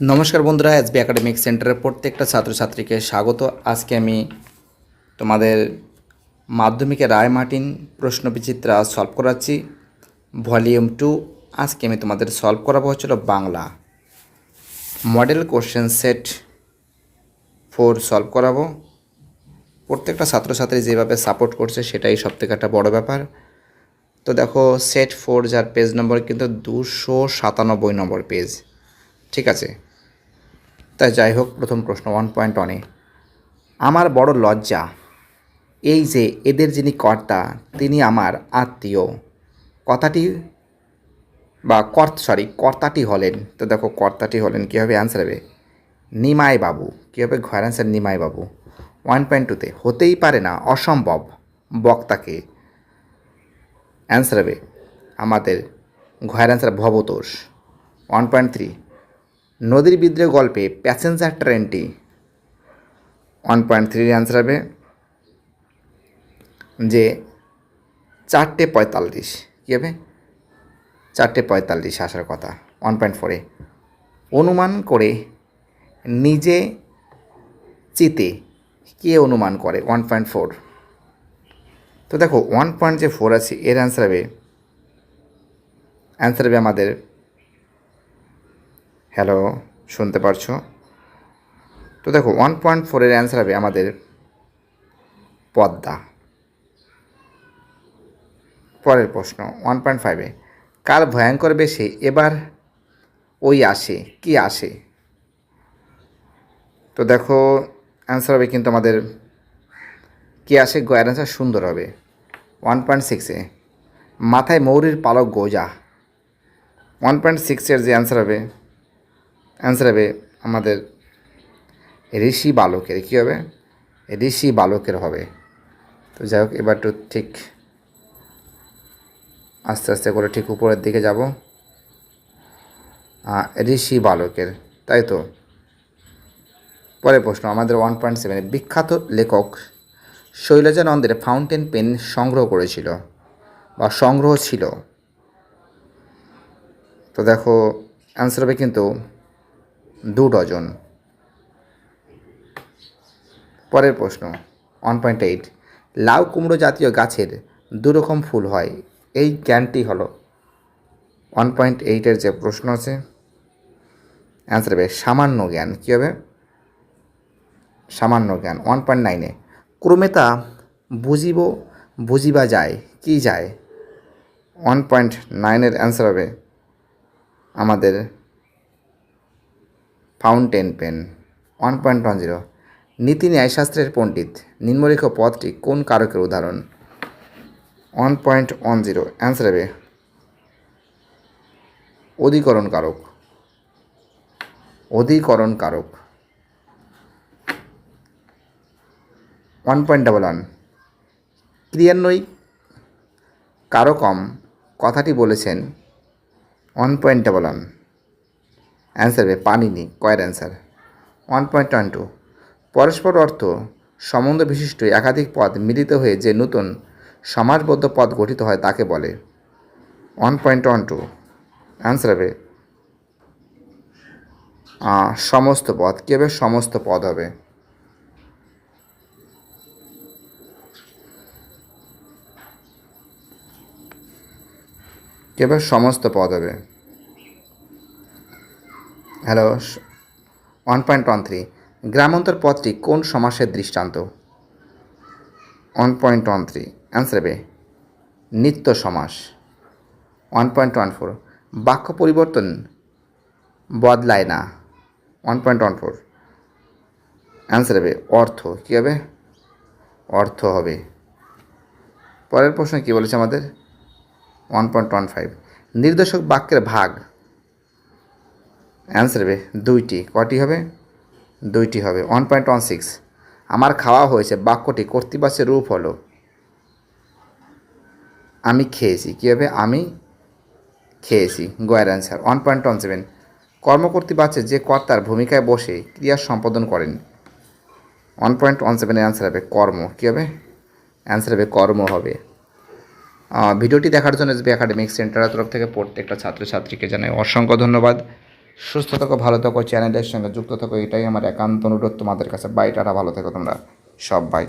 নমস্কার বন্ধুরা SB academic সেন্টারের প্রত্যেকটা ছাত্রছাত্রীকে স্বাগত। আজকে আমি তোমাদের মাধ্যমিকে রায় মার্টিন প্রশ্ন বিচিত্রা সলভ করাচ্ছি ভলিউম টু আজকে আমি তোমাদের সলভ করাবো হচ্ছিল Bangla. Model question set four solve করাবো। প্রত্যেকটা ছাত্রছাত্রী যেভাবে সাপোর্ট করছে, সেটাই সব থেকে একটা বড়ো ব্যাপার। তো দেখো সেট ফোর যার পেজ নম্বর কিন্তু দুশো সাতানব্বই নম্বর পেজ ঠিক আছে? তাই যাই হোক, প্রথম প্রশ্ন ওয়ান পয়েন্ট ওয়ানে আমার বড় লজ্জা, এই যে এদের যিনি কর্তা, তিনি আমার আত্মীয়। কথাটি বা কর্ত সরি কর্তাটি হলেন, তো দেখো কর্তাটি হলেন, কীভাবে অ্যান্সার হবে? নিমাই বাবু, কীভাবে ঘর অ্যান্সার নিমাই বাবু? ওয়ান পয়েন্ট টুতে হতেই পারে না, অসম্ভব, বক্তাকে অ্যান্সার হবে আমাদের ঘয়ের answer Bhabatosh. One point three নদীর বিদ্রোহ গল্পে প্যাসেঞ্জার ট্রেনটি। ওয়ান পয়েন্ট থ্রির অ্যান্সার হবে, যে চারটে পঁয়তাল্লিশ, কী হবে? চারটে পঁয়তাল্লিশ আসার কথা ওয়ান পয়েন্ট ফোরে অনুমান করে, নিজে চিতে কে অনুমান করে? ওয়ান পয়েন্ট ফোর তো দেখো ওয়ান পয়েন্ট যে ফোর আছে, এর অ্যান্সার হবে অ্যান্সার হবে আমাদের হ্যালো শুনতে পারছ? তো দেখো ওয়ান পয়েন্ট ফোরের অ্যান্সার হবে আমাদের পদ্মা। পরের প্রশ্ন ওয়ান পয়েন্ট ফাইভে কাল ভয়ঙ্কর বেশি এবার ওই আসে, কি আসে? তো দেখো অ্যান্সার হবে কিন্তু আমাদের কি আসে? গয়ের অ্যান্সার সুন্দর হবে। ওয়ান পয়েন্ট সিক্সে মাথায় মৌরির পালক গোজা। ওয়ান পয়েন্ট সিক্সের যে অ্যান্সার হবে অ্যান্সার হবে আমাদের ঋষি বালকের, কী হবে? ঋষি বালকের হবে। তো যাই হোক, এবার একটু ঠিক আস্তে আস্তে করে ঠিক উপরের দিকে যাব। ঋষি বালকের, তাই তো? পরের প্রশ্ন, আমাদের ওয়ান পয়েন্ট সেভেন বিখ্যাত লেখক শৈলজানন্দের ফাউন্টেন পেন সংগ্রহ করেছিল বা সংগ্রহ ছিল। তো দেখো অ্যান্সার হবে কিন্তু দু ডজন। পরের প্রশ্ন ওয়ান পয়েন্ট এইট লাউ কুমড়ো জাতীয় গাছের দুরকম ফুল হয়, এই জ্ঞানটি হলো। ওয়ান পয়েন্ট এইটের যে প্রশ্ন আছে অ্যান্সার হবে, সামান্য জ্ঞান। কী হবে? সামান্য জ্ঞান। ওয়ান পয়েন্ট নাইনে ক্রমে তা বুঝিব, বুঝিবা যায়, কি যায়? ওয়ান পয়েন্ট নাইনের অ্যান্সার হবে, আমাদের fountain pen one point one zero নীতি ন্যায়শাস্ত্রের পণ্ডিত নিম্নরেখ পদটি কোন কারকের উদাহরণ? One point one zero answer হবে, অধিকরণ কারক অধিকরণ কারক ওয়ান পয়েন্ট ডাবল ওয়ান ক্রিয়ান্বয়ী কারকম কথাটি বলেছেন one point double one answer হবে পানিনি কয়ের answer one point one two পরস্পর অর্থ সম্বন্ধ বিশিষ্ট একাধিক পদ মিলিত হয়ে যে নতুন সমাজবদ্ধ পদ গঠিত হয় তাকে বলে। One point one two answer হবে সমস্ত পদ। কী হবে সমস্ত পদ হবে? কী হবে সমস্ত পদ হবে? Hello one point one three গ্রামান্তর পথটি কোন সমাসের দৃষ্টান্ত? One point one three answer হবে, নিত্য সমাস. ওয়ান পয়েন্ট ওয়ান ফোর বাক্য পরিবর্তন বদলায় না। One point one four answer হবে, অর্থ। কী হবে? অর্থ হবে। পরের প্রশ্ন কী বলেছে আমাদের? ওয়ান পয়েন্ট ওয়ান ফাইভ নির্দেশক বাক্যের ভাগ অ্যান্সার হবে দুইটি। কটি হবে? দুইটি হবে। ওয়ান পয়েন্ট ওয়ান সিক্স আমার খাওয়া হয়েছে, বাক্যটি কর্তৃবাচের রূপ হলো, আমি খেয়েছি। কী হবে? আমি খেয়েছি। গোয়ার answer one point one seven কর্মকর্তৃবাচে যে কর্তার ভূমিকায় বসে ক্রিয়া সম্পাদন করেন ওয়ান পয়েন্ট ওয়ান সেভেনের অ্যান্সার হবে কর্ম। কী হবে? অ্যান্সার হবে কর্ম হবে। ভিডিওটি দেখার জন্য এসবি একাডেমিক সেন্টারের তরফ থেকে প্রত্যেকটা ছাত্রছাত্রীকে জানাই অসংখ্য ধন্যবাদ। সুস্থ থাকো, ভালো থাকো, চ্যানেলের সঙ্গে যুক্ত থাকো, এটাই আমার একান্ত অনুরোধ তোমাদের কাছে। বাই, টাটা, ভালো থেকো তোমরা। সব বাই।